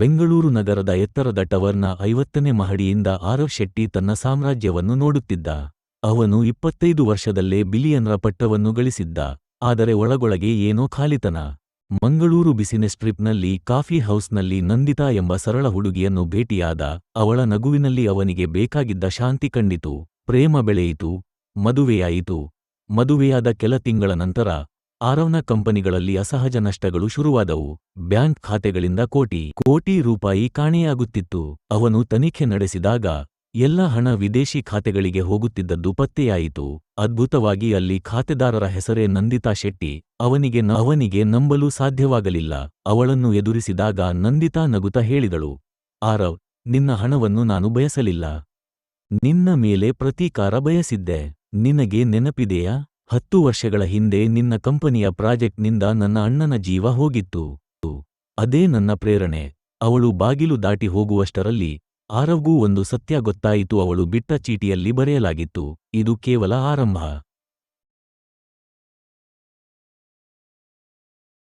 ಬೆಂಗಳೂರು ನಗರದ ಎತ್ತರದ ಟವರ್ನ ಐವತ್ತನೇ ಮಹಡಿಯಿಂದ ಆರವ್ ಶೆಟ್ಟಿ ತನ್ನ ಸಾಮ್ರಾಜ್ಯವನ್ನು ನೋಡುತ್ತಿದ್ದ. ಅವನು ಇಪ್ಪತ್ತೈದು ವರ್ಷದಲ್ಲೇ ಬಿಲಿಯನ್ರ ಪಟ್ಟವನ್ನು ಗಳಿಸಿದ್ದ. ಆದರೆ ಒಳಗೊಳಗೆ ಏನೋ ಖಾಲಿತನ. ಮಂಗಳೂರು ಬಿಸಿನೆಸ್ ಟ್ರಿಪ್ನಲ್ಲಿ ಕಾಫಿ ಹೌಸ್ನಲ್ಲಿ ನಂದಿತಾ ಎಂಬ ಸರಳ ಹುಡುಗಿಯನ್ನು ಭೇಟಿಯಾದ ಅವಳ ನಗುವಿನಲ್ಲಿ ಅವನಿಗೆ ಬೇಕಾಗಿದ್ದ ಶಾಂತಿ ಕಂಡಿತು. ಪ್ರೇಮ ಬೆಳೆಯಿತು. ಮದುವೆಯಾಯಿತು. ಮದುವೆಯಾದ ಕೆಲ ತಿಂಗಳ ನಂತರ ಆರವ್ನ ಕಂಪನಿಗಳಲ್ಲಿ ಅಸಹಜ ನಷ್ಟಗಳು ಶುರುವಾದವು. ಬ್ಯಾಂಕ್ ಖಾತೆಗಳಿಂದ ಕೋಟಿ ಕೋಟಿ ರೂಪಾಯಿ ಕಾಣೆಯಾಗುತ್ತಿತ್ತು. ಅವನು ತನಿಖೆ ನಡೆಸಿದಾಗ, ಎಲ್ಲ ಹಣ ವಿದೇಶಿ ಖಾತೆಗಳಿಗೆ ಹೋಗುತ್ತಿದ್ದದ್ದು ಪತ್ತೆಯಾಯಿತು. ಅದ್ಭುತವಾಗಿ ಅಲ್ಲಿ ಖಾತೆದಾರರ ಹೆಸರೇ ನಂದಿತಾ ಶೆಟ್ಟಿ. ಅವನಿಗೆ ಅವನಿಗೆ ನಂಬಲು ಸಾಧ್ಯವಾಗಲಿಲ್ಲ. ಅವಳನ್ನು ಎದುರಿಸಿದಾಗ ನಂದಿತಾ ನಗುತ ಹೇಳಿದಳು, ಆರವ್, ನಿನ್ನ ಹಣವನ್ನು ನಾನು ಬಯಸಲಿಲ್ಲ. ನಿನ್ನ ಮೇಲೆ ಪ್ರತೀಕಾರ ಬಯಸಿದ್ದೆ. ನಿನಗೆ ನೆನಪಿದೆಯಾ? ಹತ್ತು ವರ್ಷಗಳ ಹಿಂದೆ ನಿನ್ನ ಕಂಪನಿಯ ಪ್ರಾಜೆಕ್ಟ್ನಿಂದ ನನ್ನ ಅಣ್ಣನ ಜೀವ ಹೋಗಿತ್ತು. ಅದೇ ನನ್ನ ಪ್ರೇರಣೆ. ಅವಳು ಬಾಗಿಲು ದಾಟಿ ಹೋಗುವಷ್ಟರಲ್ಲಿ ಆರವ್ಗೂ ಒಂದು ಸತ್ಯ ಗೊತ್ತಾಯಿತು ಅವಳು ಬಿಟ್ಟ ಚೀಟಿಯಲ್ಲಿ ಬರೆಯಲಾಗಿತ್ತು. ಇದು ಕೇವಲ ಆರಂಭ.